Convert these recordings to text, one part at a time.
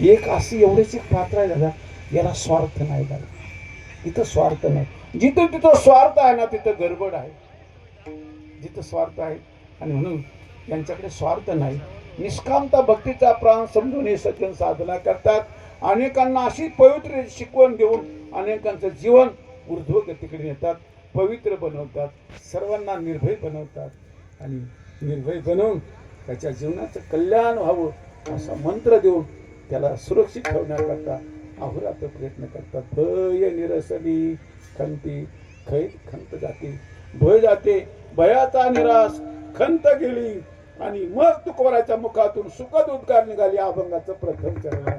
एक अशी एवढेच एक पात्र आहे दादा याला स्वार्थ नाही दादा. इथं स्वार्थ नाही. जिथं तिथं स्वार्थ आहे ना तिथं गडबड आहे. जिथं स्वार्थ आहे आणि म्हणून यांच्याकडे स्वार्थ नाही. निष्कामता भक्तीचा प्राण समजून हे सज्जन साधना करतात. अनेकांना अशी पवित्र शिकवण देऊन अनेकांचं जीवन ऊर्ध्वगतीकडे नेतात. पवित्र बनवतात. सर्वांना निर्भय बनवतात. आणि निर्भय बनवून त्याच्या जीवनाचं कल्याण व्हावं असा मंत्र देऊन त्याला सुरक्षित ठेवण्याकरता अहोरात्र प्रयत्न करतात. भय निरसली खंती खैत खंत जाते. भय जाते भयाचा निराश खंत गेली आणि मग तुकोबराच्या मुखातून सुखद उद्गार निघाली अभंगाचं प्रथम चरण.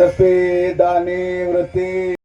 तपे दाने व्रते